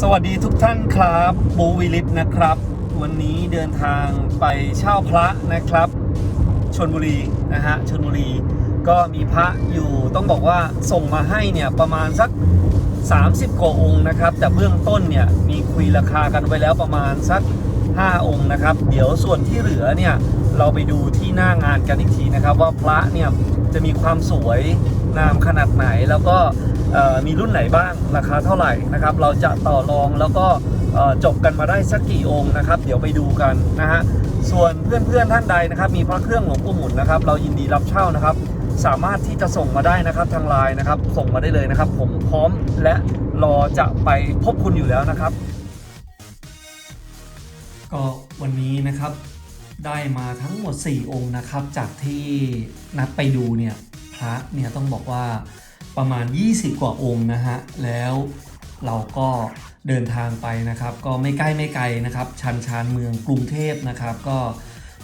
สวัสดีทุกท่านครับบูวิลิตนะครับ วันนี้เดินทางไปเช่าพระนะครับชนบุรีนะฮะชนบุรีก็มีพระอยู่ต้องบอกว่าส่งมาให้เนี่ยประมาณสัก 30กว่าองค์นะครับ แต่เบื้องต้นเนี่ยมีคุยราคากันไว้แล้วประมาณสัก 5 องค์นะครับ เดี๋ยวส่วนที่เหลือเนี่ยเราไปดูที่หน้างานกันอีกทีนะครับ ว่าพระเนี่ยจะมีความสวยงามขนาดไหนแล้วก็ มีรุ่นไหนบ้างราคาเท่าไหร่นะครับ เราจะต่อรองแล้วก็จบกันมาได้สักกี่องค์นะครับ เดี๋ยวไปดูกันนะฮะส่วนเพื่อนๆท่านใดนะครับ มีพระเครื่องหลวงปู่หมุนนะครับ เรายินดีรับเช่านะครับ สามารถที่จะส่งมาได้นะครับทางไลน์นะครับ ส่งมาได้เลยนะครับ ผมพร้อมและรอจะไปพบคุณอยู่แล้วนะครับ ก็วันนี้นะครับได้มาทั้งหมด 4 องค์นะครับ จากที่นัดไปดูเนี่ยพระเนี่ยต้องบอกว่า ประมาณ 20 กว่าองค์นะฮะ แล้วเราก็เดินทางไปนะครับ ก็ไม่ใกล้ไม่ไกลนะครับชันชานเมืองกรุงเทพนะครับ ก็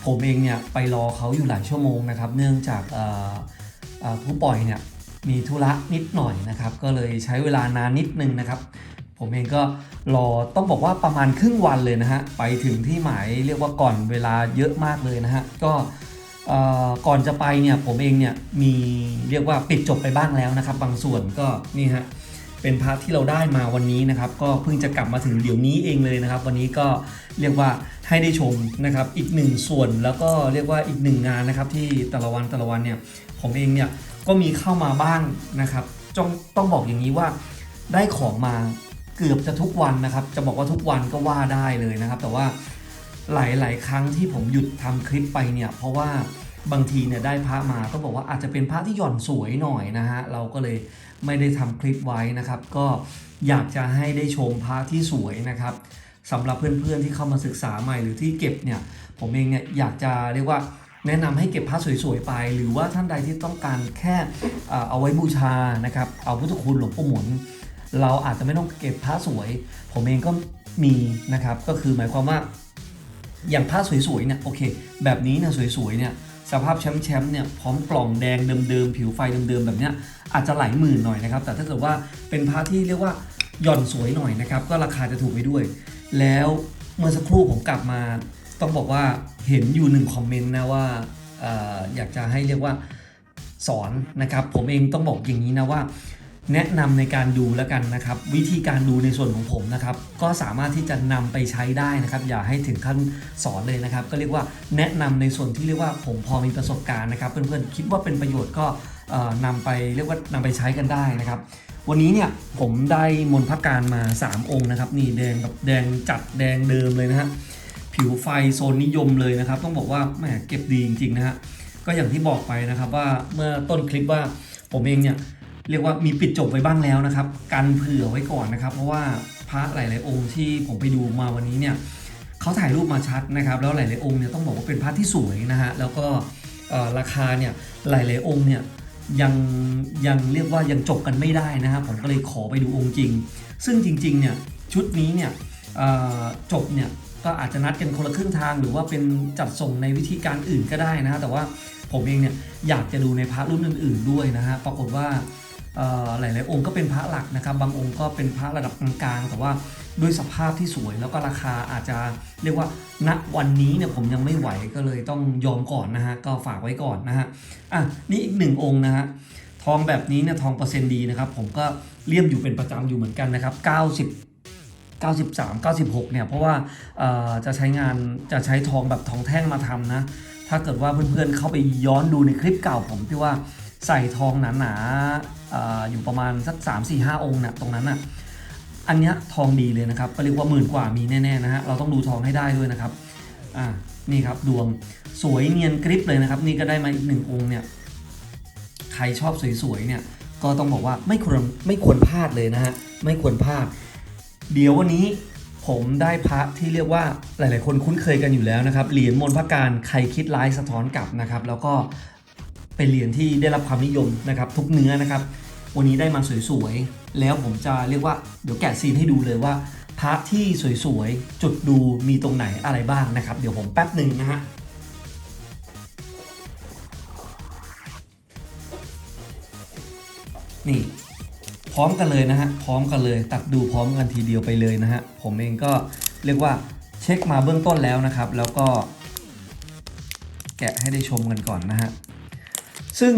ผมเองเนี่ยไปรอเขาอยู่หลายชั่วโมงนะครับ เนื่องจากผู้ปล่อยเนี่ยมีธุระนิดหน่อยนะครับ ก็เลยใช้เวลานานนิดนึงนะครับ ผมเองก็รอต้องบอกว่าประมาณครึ่งวันเลยนะฮะ ไปถึงที่หมายเรียกว่าก่อนเวลาเยอะมากเลยนะฮะ ก็ ก่อนจะไปเนี่ยผมเองเนี่ยมีเรียกว่าปิดจบไปบ้างแล้วนะครับ บางส่วนก็นี่ฮะเป็นพาร์ทที่เราได้มาวันนี้นะครับ ก็เพิ่งจะกลับมาถึงเดี๋ยวนี้เองเลยนะครับ วันนี้ก็เรียกว่าให้ได้ชมนะครับ อีกหนึ่งส่วนแล้วก็เรียกว่าอีกหนึ่งงานนะครับ ที่แต่ละวันแต่ละวันเนี่ยผมเองเนี่ยก็มีเข้ามาบ้างนะครับต้องต้องบอกอย่างนี้ว่าได้ของมาเกือบจะทุกวันนะครับ จะบอกว่าทุกวันก็ว่าได้เลยนะครับ แต่ว่า หลายๆ ครั้งที่ผมหยุดทำคลิปไปเนี่ย เพราะว่าบางทีเนี่ยได้พระมาต้องบอกว่าอาจจะเป็นพระที่หย่อนสวยหน่อยนะฮะเราก็เลยไม่ได้ทำคลิปไว้นะครับ ก็อยากจะให้ได้ชมพระที่สวยนะครับสำหรับเพื่อนๆที่เข้ามาศึกษาใหม่หรือที่เก็บเนี่ยผมเองเนี่ยอยากจะเรียกว่าแนะนำให้เก็บพระสวยๆไป หรือว่าท่านใดที่ต้องการแค่เอาไว้บูชานะครับเอาพุทธคุณหลวงปู่หมุน เราอาจจะไม่ต้องเก็บผ้าสวย ผมเองก็มีนะครับก็คือหมายความว่า อย่างผ้าสวยๆเนี่ยโอเค แบบนี้เนี่ยสวยๆเนี่ยสภาพแชมป์ๆเนี่ยพร้อมกล่องแดงเดิมๆผิวไฟเดิมๆแบบเนี้ยอาจจะหลายหมื่นหน่อยนะครับ แต่ถ้าเกิดว่าเป็นผ้าที่เรียกว่าหย่อนสวยหน่อยนะครับ ก็ราคาจะถูกไปด้วย แล้วเมื่อสักครู่ผมกลับมา ต้องบอกว่าเห็นอยู่หนึ่งคอมเมนต์นะว่าอออยากจะให้เรียกว่าสอนนะครับ ผมเองต้องบอกอย่างนี้นะว่า แนะนำในการดูแล้วกันนะครับ วิธีการดูในส่วนของผมนะครับ ก็สามารถที่จะนำไปใช้ได้นะครับ อย่าให้ถึงขั้นสอนเลยนะครับ ก็เรียกว่าแนะนำในส่วนที่เรียกว่าผมพอมีประสบการณ์นะครับ เพื่อนๆคิดว่าเป็นประโยชน์ก็เอ่อนำไปเรียกว่านำไปใช้กันได้นะครับ วันนี้เนี่ยผมได้มนพระการมา 3 องค์นะครับ นี่แดงแบบแดงจัดแดงเดิมเลยนะฮะผิวไฟโซนนิยมเลยนะครับ ต้องบอกว่าแหมเก็บดีจริงๆนะฮะก็อย่างที่บอกไปนะครับว่าเมื่อต้นคลิปว่าผมเองเนี่ย เรียกว่ามีปิดจบไว้บ้างแล้วนะครับ กันเผื่อไว้ก่อนนะครับ เพราะว่าพระหลาย ๆ องค์ที่ผมไปดูมาวันนี้เนี่ยเขาถ่ายรูปมาชัดนะครับ แล้วหลาย ๆ องค์เนี่ยต้องบอกว่าเป็นพระที่สวยนะฮะแล้วก็ราคาเนี่ยหลาย ๆ องค์เนี่ยยังยังเรียกว่ายังจบกันไม่ได้นะครับผมก็เลยขอไปดูองค์จริง ซึ่งจริง ๆ เนี่ยชุดนี้เนี่ยจบเนี่ยก็อาจจะนัดกันคนละครึ่งทางหรือว่าเป็นจัดส่งในวิธีการอื่นก็ได้นะฮะแต่ว่าผมเองเนี่ยอยากจะดูในพระรุ่นอื่น ๆ ด้วยนะฮะปรากฏว่า หลายๆองค์ก็เป็นพระหลักนะครับ บางองค์ก็เป็นพระระดับกลางๆ แต่ว่าด้วยสภาพที่สวยแล้วก็ราคาอาจจะเรียกว่าณวันนี้เนี่ยผมยังไม่ไหวก็เลยต้องยอมก่อนนะฮะก็ฝากไว้ก่อนนะฮะอะนี่อีกหนึ่งองค์นะฮะทองแบบนี้เนี่ยทองเปอร์เซ็นต์ดีนะครับ ผมก็เลี่ยมอยู่เป็นประจำอยู่เหมือนกันนะครับ 90 93 96เนี่ยเพราะว่าจะใช้งานจะใช้ทองแบบทองแท่งมาทำนะ ถ้าเกิดว่าเพื่อนๆเข้าไปย้อนดูในคลิปเก่าผมที่ว่า ใส่ทองหนาๆอออยู่ประมาณสัก 3 4 5 องค์เนี่ยตรงนั้นน่ะอันนี้ทองดีเลยนะครับก็เรียกว่าหมื่นกว่ามีแน่ๆนะฮะเราต้องดูทองให้ได้ด้วยนะครับอ่านี่ครับดวงสวยเนียนกริปเลยนะครับ นี่ก็ได้มาอีกหนึ่งองค์เนี่ยใครชอบสวยๆเนี่ยก็ต้องบอกว่าไม่ควรไม่ควรพลาดเลยนะฮะไม่ควรพลาด เดี๋ยววันนี้ผมได้พระที่เรียกว่าหลาย ๆ คนคุ้นเคยกันอยู่แล้วนะครับเหรียญมนพระการใครคิดร้ายสะท้อนกลับนะครับ แล้วก็ เป็นเหรียญที่ได้รับความนิยมนะครับทุกเนื้อนะครับ วันนี้ได้มาสวยๆ แล้วผมจะเรียกว่าเดี๋ยวแกะซีนให้ดูเลยว่าพระที่สวยๆ จุดดูมีตรงไหนอะไรบ้างนะครับ เดี๋ยวผมแป๊บหนึ่งนะฮะนี่พร้อมกันเลยนะฮะพร้อมกันเลย ตัดดูพร้อมกันทีเดียวไปเลยนะฮะผมเองก็เรียกว่าเช็คมาเบื้องต้นแล้วนะครับ แล้วก็แกะให้ได้ชมกันก่อนนะฮะ ซึ่ง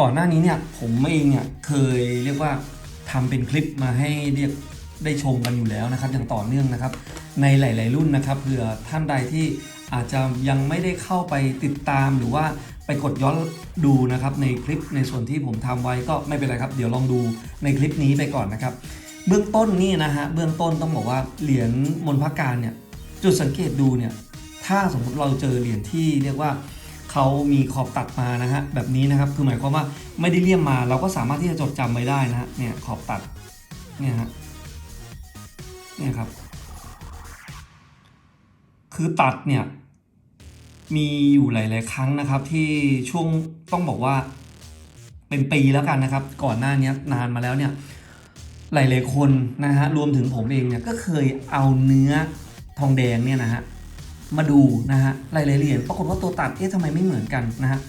ก่อนหน้านี้เนี่ยผมเองเนี่ยเคยเรียกว่าทำเป็นคลิปมาให้เรียกได้ชมกันอยู่แล้วนะครับ อย่างต่อเนื่องนะครับ ในหลาย ๆ รุ่นนะครับเผื่อท่านใดที่อาจจะยังไม่ได้เข้าไปติดตามหรือว่าไปกดย้อนดูนะครับในคลิปในส่วนที่ผมทำไว้ก็ไม่เป็นไรครับ เดี๋ยวลองดูในคลิปนี้ไปก่อนนะครับ เบื้องต้นนี่นะฮะเบื้องต้นต้องบอกว่าเหรียญมนพระการเนี่ยจุดสังเกตดูเนี่ยถ้าสมมติเราเจอเหรียญที่เรียกว่า เขามีขอบตัดมานะฮะแบบนี้นะครับคือหมายความว่าไม่ได้เลี่ยมมา เราก็สามารถที่จะจดจำไว้ได้นะฮะเนี่ยขอบตัดเนี่ยฮะเนี่ยครับ คือตัดเนี่ยมีอยู่หลาย ๆ ครั้งนะครับ ที่ช่วงต้องบอกว่าเป็นปีแล้วกันนะครับ ก่อนหน้านี้นานมาแล้วเนี่ยหลาย ๆ คนนะฮะรวมถึงผมเองเนี่ยก็เคยเอาเนื้อทองแดงเนี่ยนะฮะ มาดูนะฮะหลายๆเหรียญปรากฏว่าตัวตัดเอ๊ะทำไมไม่เหมือนกันนะฮะ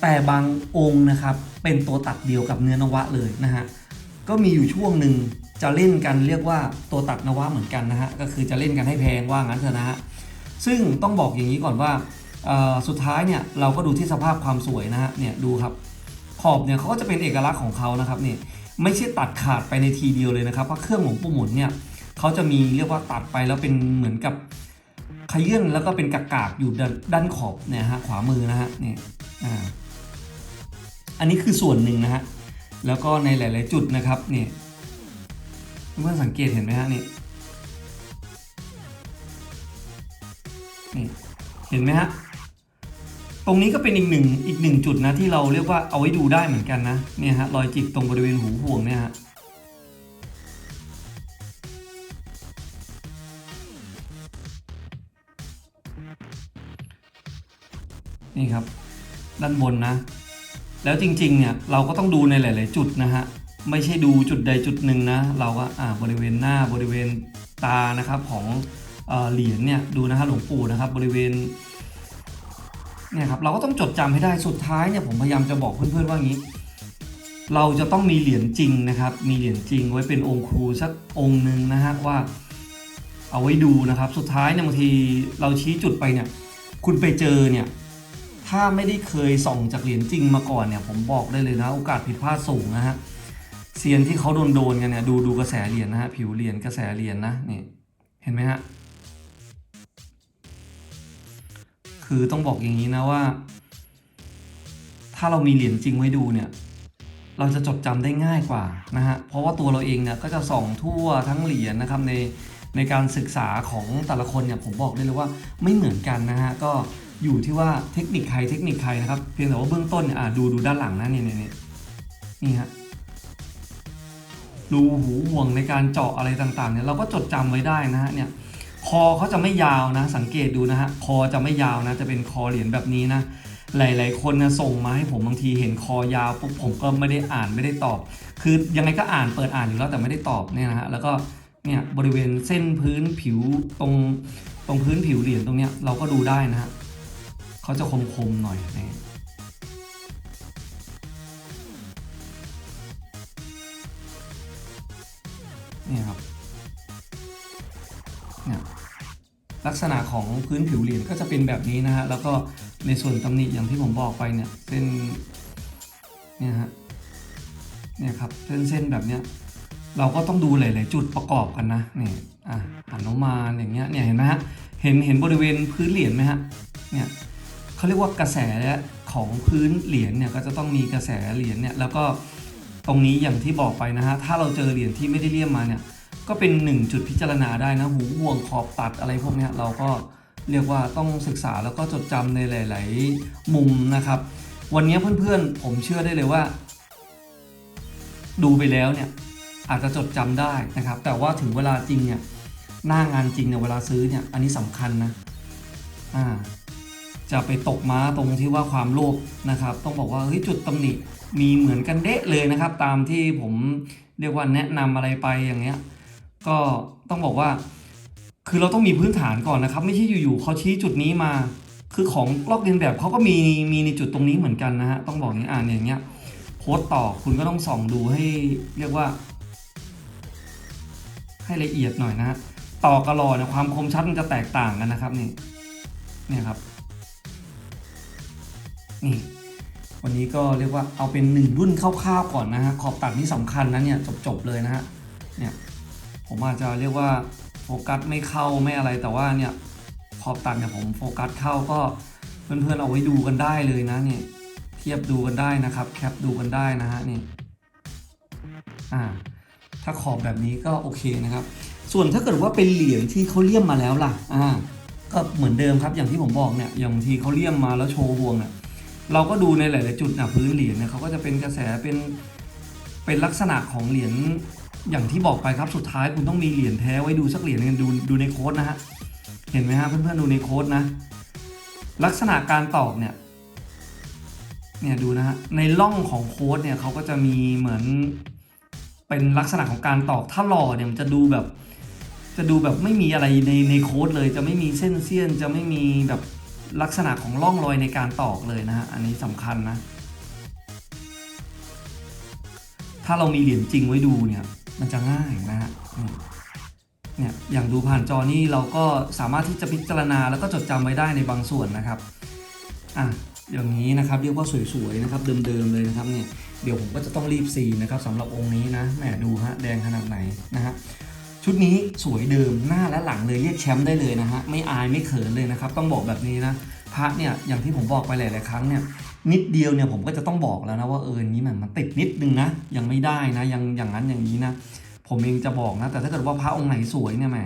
แต่บางองค์นะครับเป็นตัวตัดเดียวกับเนื้อนวะเลยนะฮะก็มีอยู่ช่วงหนึ่งจะเล่นกันเรียกว่าตัวตัดนวะเหมือนกันนะฮะก็คือจะเล่นกันให้แพงว่างั้นเถอะนะฮะซึ่งต้องบอกอย่างนี้ก่อนว่าสุดท้ายเนี่ยเราก็ดูที่สภาพความสวยนะฮะเนี่ยดูครับขอบเนี่ยเขาก็จะเป็นเอกลักษณ์ของเขานะครับนี่ไม่ใช่ตัดขาดไปในทีเดียวเลยนะครับเพราะเครื่องของปู่หมุนเนี่ยเขาจะมีเรียกว่าตัดไปแล้วเป็นเหมือนกับ ขยื่นแล้วก็เป็นกากๆอยู่ด้านขอบเนี่ยฮะขวามือนะฮะเนี่ยอ่าอันนี้คือส่วนหนึ่งนะฮะแล้วก็ในหลาย ๆ จุดนะครับเนี่ยเพื่อนสังเกตเห็นไหมฮะนี่นี่เห็นไหมฮะตรงนี้ก็เป็นอีกหนึ่งอีกหนึ่งจุดนะที่เราเรียกว่าเอาไว้ดูได้เหมือนกันนะเนี่ยฮะรอยจิกตรงบริเวณหูห่วงเนี่ยฮะ นี่ครับ ด้านบนนะ แล้วจริงๆเนี่ยเราก็ต้องดูในหลาย ๆ จุดนะฮะไม่ใช่ดูจุดใดจุดหนึ่งนะ เราก็อ่าบริเวณหน้าบริเวณตานะครับของเหรียญเนี่ยดูนะฮะหลวงปู่นะครับบริเวณเนี่ยครับเราก็ต้องจดจำให้ได้สุดท้ายเนี่ยผมพยายามจะบอกเพื่อนๆว่างี้ เราจะต้องมีเหรียญจริงนะครับ มีเหรียญจริงไว้เป็นองค์ครูสักองค์หนึ่งนะฮะว่า เอาไว้ดูนะครับ สุดท้ายเนี่ยบางทีเราชี้จุดไปเนี่ย คุณไปเจอเนี่ย ถ้าไม่ได้เคยส่องจากเหรียญจริงมาก่อนเนี่ย ผมบอกได้เลยนะ โอกาสผิดพลาดสูงนะฮะเซียนที่เขาโดนโดนกันเนี่ยดูดูกระแสเหรียญนะฮะผิวเหรียญกระแสเหรียญนะนี่เห็นไหมฮะคือต้องบอกอย่างนี้นะว่า ถ้าเรามีเหรียญจริงไว้ดูเนี่ย เราจะจดจำได้ง่ายกว่านะฮะเพราะว่าตัวเราเองเนี่ยก็จะส่องทั่วทั้งเหรียญนะครับใน ในการศึกษาของแต่ละคนเนี่ยผมบอกได้เลยว่าไม่เหมือนกันนะฮะก็อยู่ที่ว่าเทคนิคใครเทคนิคใครนะครับเพียงแต่ว่าเบื้องต้นเนี่ยอะดูดูด้านหลังนะเนี่ยเนี่ยเนี่ยนี่ฮะรูหูห่วงในการเจาะอะไรต่างๆเนี่ยเราก็จดจำไว้ได้นะฮะเนี่ยคอเขาจะไม่ยาวนะ สังเกตดูนะฮะคอจะไม่ยาวนะจะเป็นคอเหรียญแบบนี้นะหลาย ๆ คนนะส่งมาให้ผมบางทีเห็นคอยาวปุ๊บผมก็ไม่ได้อ่านไม่ได้ตอบ คือยังไงก็อ่านเปิดอ่านอยู่แล้วแต่ไม่ได้ตอบเนี่ยนะฮะแล้วก็ เนี่ยบริเวณเส้นพื้นผิวตรงตรงพื้นผิวเหรียญตรงเนี้ยเราก็ดูได้นะฮะเขาจะคมๆหน่อยนี่เนี่ยครับเนี่ยลักษณะของพื้นผิวเหรียญก็จะเป็นแบบนี้นะฮะ แล้วก็ในส่วนตำหนิอย่างที่ผมบอกไปเนี่ยเส้นเนี่ยฮะเนี่ยครับเส้นเส้นแบบเนี้ย เราก็ต้องดูหลาย ๆ จุดประกอบกันนะนี่อะหันออกมาอย่างเงี้ยเนี่ยเห็นไหมฮะเห็นเห็นบริเวณพื้นเหรียญไหมฮะเนี่ยเขาเรียกว่ากระแสของพื้นเหรียญเนี่ยก็จะต้องมีกระแสเหรียญเนี่ยแล้วก็ตรงนี้อย่างที่บอกไปนะฮะถ้าเราเจอเหรียญที่ไม่ได้เลี่ยมมาเนี่ยก็เป็นหนึ่งจุดพิจารณาได้นะหูห่วงขอบตัดอะไรพวกเนี้ยเราก็เรียกว่าต้องศึกษาแล้วก็จดจำในหลาย ๆ มุมนะครับ วันนี้เพื่อน ๆ ผมเชื่อได้เลยว่า ดูไปแล้วเนี่ย อาจจะจดจำได้นะครับ แต่ว่าถึงเวลาจริงเนี่ยหน้างานจริงเนี่ยเวลาซื้อเนี่ยอันนี้สำคัญนะอ่าจะไปตกม้าตรงที่ว่าความโลภนะครับ ต้องบอกว่าเฮ้ยจุดตำหนิมีเหมือนกันเดะเลยนะครับ ตามที่ผมเรียกว่าแนะนำอะไรไปอย่างเงี้ยก็ต้องบอกว่า คือเราต้องมีพื้นฐานก่อนนะครับ ไม่ใช่อยู่ๆเขาชี้จุดนี้มา คือของลอกเลียนแบบเขาก็มีมีในจุดตรงนี้เหมือนกันนะฮะต้องบอกอย่างนี้อ่านอย่างเงี้ยโพสต์ต่อคุณก็ต้องส่องดูให้เรียกว่า ให้ละเอียดหน่อยนะฮะต่อกระหล่อเนี่ยความคมชัดมันจะแตกต่างกันนะครับนี่เนี่ยครับนี่วันนี้ก็เรียกว่าเอาเป็นหนึ่งรุ่นคร่าวๆก่อนนะฮะขอบตัดนี่สำคัญนะเนี่ยจบๆเลยนะฮะเนี่ยผมอาจจะเรียกว่าโฟกัสไม่เข้าไม่อะไรแต่ว่าเนี่ยขอบตัดเนี่ยผมโฟกัสเข้าก็เพื่อนๆเอาไว้ดูกันได้เลยนะเนี่ยเทียบดูกันได้นะครับแคปดูกันได้นะฮะนี่อ่า ถ้าขอบแบบนี้ก็โอเคนะครับ ส่วนถ้าเกิดว่าเป็นเหรียญที่เขาเลี่ยมมาแล้วล่ะอ่าก็เหมือนเดิมครับอย่างที่ผมบอกเนี่ยอย่างบางทีเขาเลี่ยมมาแล้วโชว์ห่วงเนี่ยเราก็ดูในหลาย ๆ จุดนะพื้นเหรียญเนี่ยเขาก็จะเป็นกระแสเป็นเป็นลักษณะของเหรียญอย่างที่บอกไปครับสุดท้ายคุณต้องมีเหรียญแท้ไว้ดูสักเหรียญหนึงดูดูในโค้ดนะฮะเห็นไหมฮะเพื่อน ๆ ดูในโค้ดนะ ลักษณะการตอกเนี่ยเนี่ยดูนะฮะในร่องของโค้ดเนี่ยเขาก็จะมีเหมือน เป็นลักษณะของการตอกถ้าหล่อเนี่ยมันจะดูแบบ จะดูแบบไม่มีอะไรในในโค้ดเลย จะไม่มีเส้นเสี้ยน จะไม่มีแบบลักษณะของร่องรอยในการตอกเลยนะฮะอันนี้สำคัญนะ ถ้าเรามีเหรียญจริงไว้ดูเนี่ย มันจะง่ายนะฮะเนี่ยอย่างดูผ่านจอนี่เราก็สามารถที่จะพิจารณาแล้วก็จดจำไว้ได้ในบางส่วนนะครับอะอย่างนี้นะครับเรียกว่าสวยๆนะครับเดิมๆเลยนะครับเนี่ย เดี๋ยวผมก็จะต้องรีบซีนะครับสำหรับองค์นี้นะแหมดูฮะแดงขนาดไหนนะฮะชุดนี้สวยเดิมหน้าและหลังเลยเรียกแชมป์ได้เลยนะฮะไม่อายไม่เขินเลยนะครับต้องบอกแบบนี้นะพระเนี่ยอย่างที่ผมบอกไปหลาย ๆ ครั้งเนี่ยนิดเดียวเนี่ยผมก็จะต้องบอกแล้วนะว่าเอออนนี้มันมันติดนิดนึงนะยังไม่ได้นะยังอย่างนั้นอย่างนี้นะผมเองจะบอกนะแต่ถ้าเกิดว่าพระองค์ไหนสวยเนี่ยแหม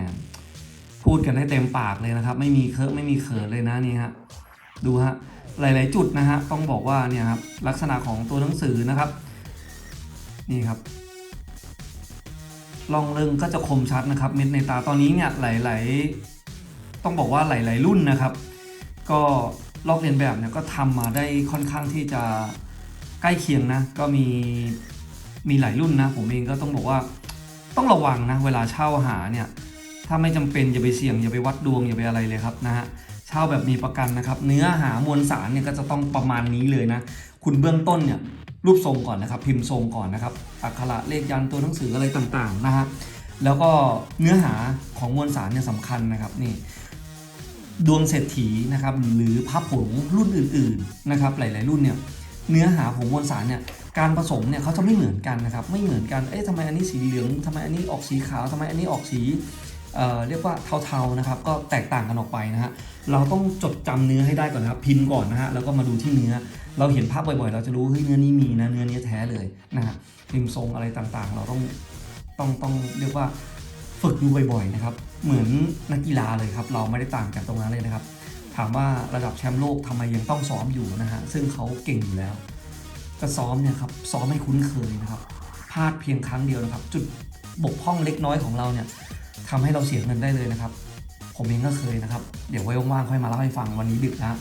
พูดกันได้เต็มปากเลยนะครับ ไม่มีเคอะไม่มีเขินเลยนะนี่ฮะดูฮะ หลาย ๆ จุดนะฮะต้องบอกว่าเนี่ยครับลักษณะของตัวหนังสือนะครับนี่ครับลองเริงก็จะคมชัดนะครับเม็ดในตาตอนนี้เนี่ยหลาย ๆ ต้องบอกว่าหลาย ๆ รุ่นนะครับ ก็ลอกเลียนแบบเนี่ยก็ทำมาได้ค่อนข้างที่จะใกล้เคียงนะก็มีมีหลายรุ่นนะผมเองก็ต้องบอกว่าต้องระวังนะเวลาเช่าหาเนี่ยถ้าไม่จำเป็นอย่าไปเสี่ยงอย่าไปวัดดวงอย่าไปอะไรเลยครับนะฮะ เช่าแบบมีประกันนะครับ เนื้อหามวลสารเนี่ยก็จะต้องประมาณนี้เลยนะ คุณเบื้องต้นเนี่ยรูปทรงก่อนนะครับ พิมพ์ทรงก่อนนะครับอักขระเลขยันตัวหนังสืออะไรต่างๆนะฮะแล้วก็เนื้อหาของมวลสารเนี่ยสำคัญนะครับนี่ดวงเศรษฐีนะครับหรือพระผงรุ่นอื่นๆนะครับหลาย ๆ รุ่นเนี่ยเนื้อหาของมวลสารเนี่ยการผสมเนี่ยเขาจะไม่เหมือนกันนะครับไม่เหมือนกันเอ๊ะทำไมอันนี้สีเหลืองทำไมอันนี้ออกสีขาวทำไมอันนี้ออกสีเอ่อเรียกว่าเทาๆนะครับก็แตกต่างกันออกไปนะฮะ เราต้องจดจำเนื้อให้ได้ก่อนนะครับ พิมพ์ก่อนนะฮะแล้วก็มาดูที่เนื้อ เราเห็นภาพบ่อยๆ เราจะรู้เฮ้ยเนื้อนี้มีนะเนื้อนี้แท้เลยนะฮะพิมพ์ทรงอะไรต่างๆ เราต้องต้องต้องเรียกว่าฝึกดูบ่อยๆนะครับเหมือนนักกีฬาเลยครับ เราไม่ได้ต่างจากตรงนั้นเลยนะครับ ถามว่าระดับแชมป์โลกทำไมยังต้องซ้อมอยู่นะฮะซึ่งเขาเก่งอยู่แล้วก็ซ้อมเนี่ยครับซ้อมให้คุ้นเคยนะครับพลาดเพียงครั้งเดียวนะครับ จุดบกพร่องเล็กน้อยของเราเนี่ยทำให้เราเสียเงินได้เลยนะครับ ผมเองก็เคยนะครับ เดี๋ยวไว้ว่างๆค่อยมาเล่าให้ฟังวันนี้ดึกแล้ว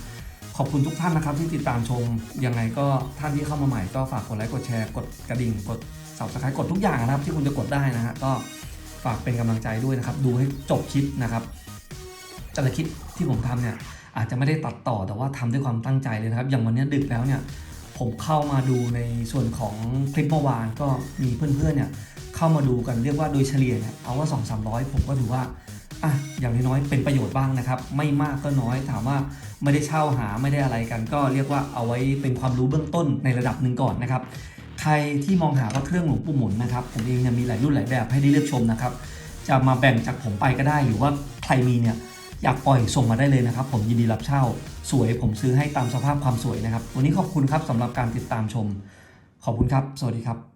ขอบคุณทุกท่านนะครับที่ติดตามชม ยังไงก็ท่านที่เข้ามาใหม่ก็ฝากกดไลค์กดแชร์กดกระดิ่งกด subscribe กดทุกอย่างนะครับ ที่คุณจะกดได้นะฮะก็ฝากเป็นกำลังใจด้วยนะครับ ดูให้จบคลิปนะครับแต่ละคลิปที่ผมทำเนี่ยอาจจะไม่ได้ตัดต่อแต่ว่าทำด้วยความตั้งใจเลยนะครับ อย่างวันนี้ดึกแล้วเนี่ยผมเข้ามาดูในส่วนของคลิปเมื่อวานก็มีเพื่อนๆเนี่ยเข้ามาดูกันเรียกว่าโดยเฉลี่ยเนี่ยเอาว่า2 3 0 0 ผมก็ถือว่า อะอย่างน้อยๆเป็นประโยชน์บ้างนะครับ ไม่มากก็น้อยถามว่าไม่ได้เช่าหาไม่ได้อะไรกัน ก็เรียกว่าเอาไว้เป็นความรู้เบื้องต้นในระดับหนึ่งก่อนนะครับ ใครที่มองหาพระเครื่องหลวงปู่หมุนนะครับผมเองเนี่ยมีหลายรุ่นหลายแบบให้ได้เลือกชมนะครับ จะมาแบ่งจากผมไปก็ได้หรือว่าใครมีเนี่ยอยากปล่อยส่งมาได้เลยนะครับ ผมยินดีรับเช่า สวยผมซื้อให้ตามสภาพความสวยนะครับ วันนี้ขอบคุณครับสำหรับการติดตามชม ขอบคุณครับ สวัสดีครับ